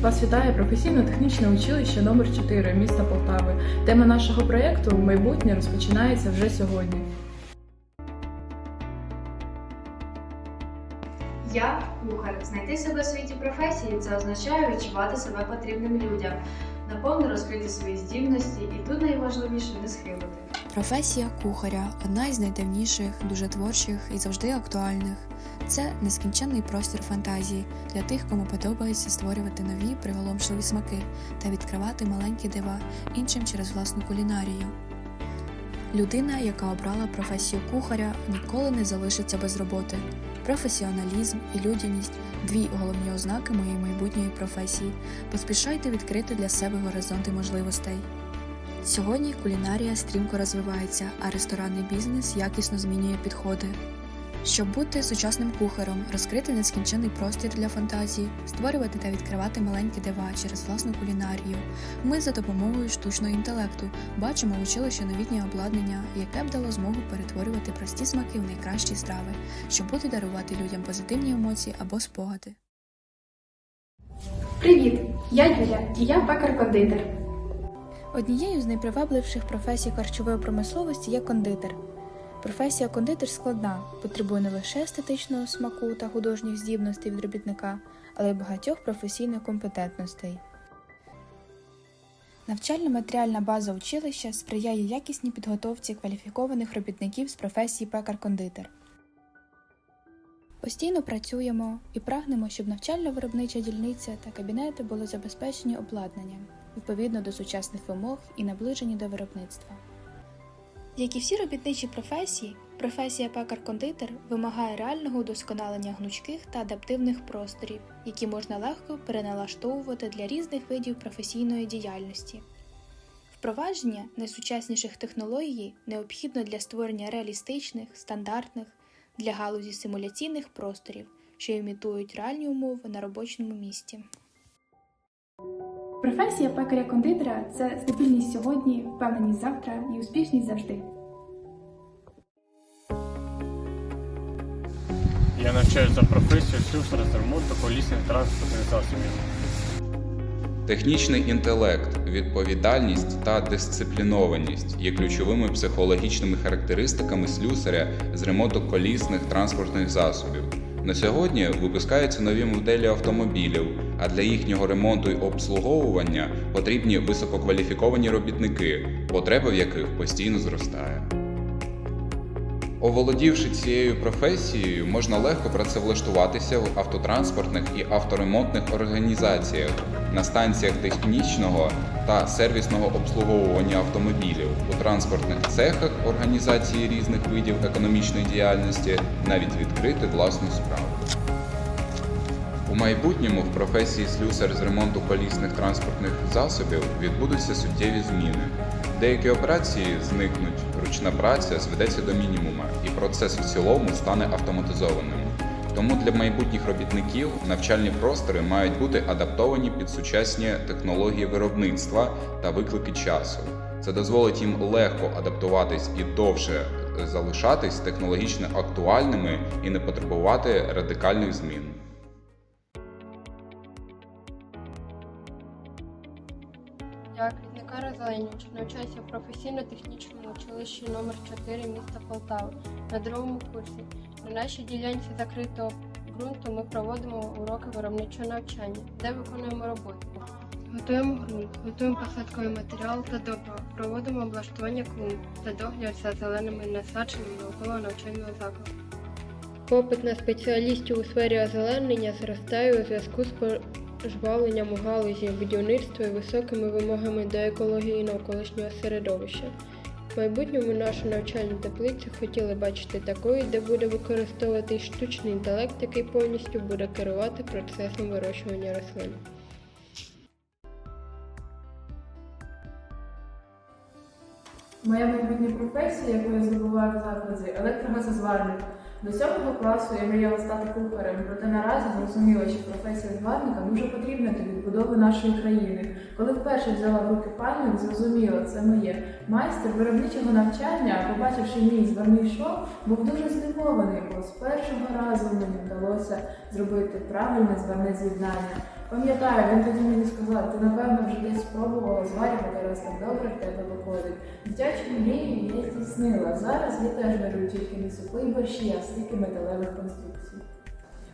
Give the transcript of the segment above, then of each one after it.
Вас вітає професійно-технічне училище номер 4 міста Полтави. Тема нашого проєкту майбутнє розпочинається вже сьогодні. Я кухар. Знайти себе у світі професії це означає відчувати себе потрібним людям, наповно розкрити свої здібності, і тут найважливіше не схибити. Професія кухаря одна із найдавніших, дуже творчих і завжди актуальних. Це нескінченний простір фантазії для тих, кому подобається створювати нові приголомшливі смаки та відкривати маленькі дива іншим через власну кулінарію. Людина, яка обрала професію кухаря, ніколи не залишиться без роботи. Професіоналізм і людяність дві головні ознаки моєї майбутньої професії. Поспішайте відкрити для себе горизонти можливостей. Сьогодні кулінарія стрімко розвивається, а ресторанний бізнес якісно змінює підходи. Щоб бути сучасним кухарем, розкрити нескінчений простір для фантазії, створювати та відкривати маленькі дива через власну кулінарію. Ми за допомогою штучного інтелекту бачимо в училищі новітнє обладнання, яке б дало змогу перетворювати прості смаки в найкращі страви, щоб бути дарувати людям позитивні емоції або спогади. Привіт! Я Юля і я пекар-кондитер. Однією з найпривабливіших професій харчової промисловості є кондитер. Професія кондитер складна, потребує не лише естетичного смаку та художніх здібностей від робітника, але й багатьох професійних компетентностей. Навчально-матеріальна база училища сприяє якісній підготовці кваліфікованих робітників з професії пекар-кондитер. Постійно працюємо і прагнемо, щоб навчально-виробнича дільниця та кабінети були забезпечені обладнанням відповідно до сучасних вимог і наближені до виробництва. Як і всі робітничі професії, професія пекар-кондитер вимагає реального удосконалення гнучких та адаптивних просторів, які можна легко переналаштовувати для різних видів професійної діяльності. Впровадження найсучасніших технологій необхідно для створення реалістичних, стандартних для галузі симуляційних просторів, що імітують реальні умови на робочому місці. Професія пекаря-кондитера це стабільність сьогодні, впевненість завтра і успішність завжди. Я навчаюся за професію слюсара з ремонту колісних транспортних засобів. Технічний інтелект, відповідальність та дисциплінованість є ключовими психологічними характеристиками слюсаря з ремонту колісних транспортних засобів. На сьогодні випускаються нові моделі автомобілів, а для їхнього ремонту й обслуговування потрібні висококваліфіковані робітники, потреба в яких постійно зростає. Оволодівши цією професією, можна легко працевлаштуватися в автотранспортних і авторемонтних організаціях, на станціях технічного та сервісного обслуговування автомобілів, у транспортних цехах організації різних видів економічної діяльності, навіть відкрити власну справу. У майбутньому в професії слюсар з ремонту колісних транспортних засобів відбудуться суттєві зміни. Деякі операції зникнуть, ручна праця зведеться до мінімума, і процес в цілому стане автоматизованим. Тому для майбутніх робітників навчальні простори мають бути адаптовані під сучасні технології виробництва та виклики часу. Це дозволить їм легко адаптуватись і довше залишатись технологічно актуальними і не потребувати радикальних змін. Квітникара навчаюся в професійно-технічному училищі номер 4 міста Полтави на другому курсі. На нашій ділянці закритого ґрунту ми проводимо уроки виробничого навчання, де виконуємо роботи. Готуємо ґрунт, готуємо посадковий матеріал та добрива, проводимо облаштування клумб та догляд за зеленими насадженнями навколо навчального закладу. Попит на спеціалістів у сфері озеленення зростає у зв'язку з жвавленням у галузі будівництва і високими вимогами до екології навколишнього середовища. В майбутньому нашу навчальну теплицю хотіли бачити такою, де буде використовувати штучний інтелект, який повністю буде керувати процесом вирощування рослин. Моя майбутня професія, яку я здобуваю в закладі, електрогазозварник. До сьомого класу я мріяла стати кухарем, проте наразі зрозуміла, що професія зварника дуже потрібна для відбудови нашої країни. Коли вперше взяла в руки пальник, зрозуміла, це моє. Майстер виробничого навчання, побачивши мій зварний шов, був дуже здивований, бо з першого разу мені вдалося зробити правильне зварне з'єднання. Пам'ятаю, він тоді мені сказав, ти напевно вже десь спробувала зварювати, раз так добре в тебе виходить. Дитячу мрію я здійснила. Зараз я теж беру тільки не супи борщі, а стільки металевих конструкцій.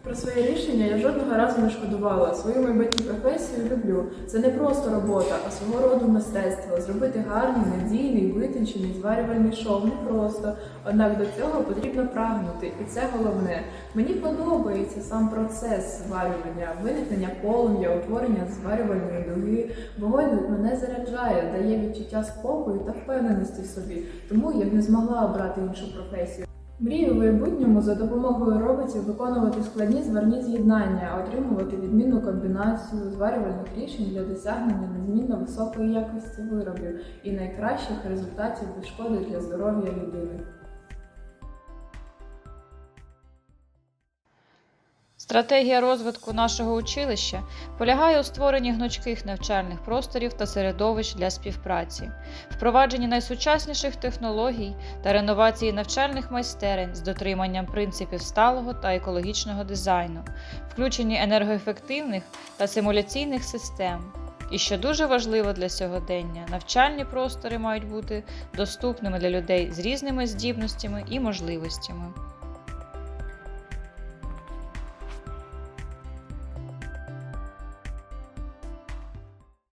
Про своє рішення я жодного разу не шкодувала. Свою майбутню професію люблю. Це не просто робота, а свого роду мистецтво. Зробити гарний, надійний, витончений, зварювальний шов непросто. Однак до цього потрібно прагнути, і це головне. Мені подобається сам процес зварювання, виникнення полум'я, утворення зварювальної дуги. Вогонь мене заряджає, дає відчуття спокою та впевненості в собі. Тому я б не змогла обрати іншу професію. Мрію в майбутньому за допомогою роботів виконувати складні зварні з'єднання, отримувати відмінну комбінацію зварювальних рішень для досягнення незмінно високої якості виробів і найкращих результатів без шкоди для здоров'я людини. Стратегія розвитку нашого училища полягає у створенні гнучких навчальних просторів та середовищ для співпраці, впровадженні найсучасніших технологій та реновації навчальних майстерень з дотриманням принципів сталого та екологічного дизайну, включенні енергоефективних та симуляційних систем. І що дуже важливо для сьогодення, навчальні простори мають бути доступними для людей з різними здібностями і можливостями.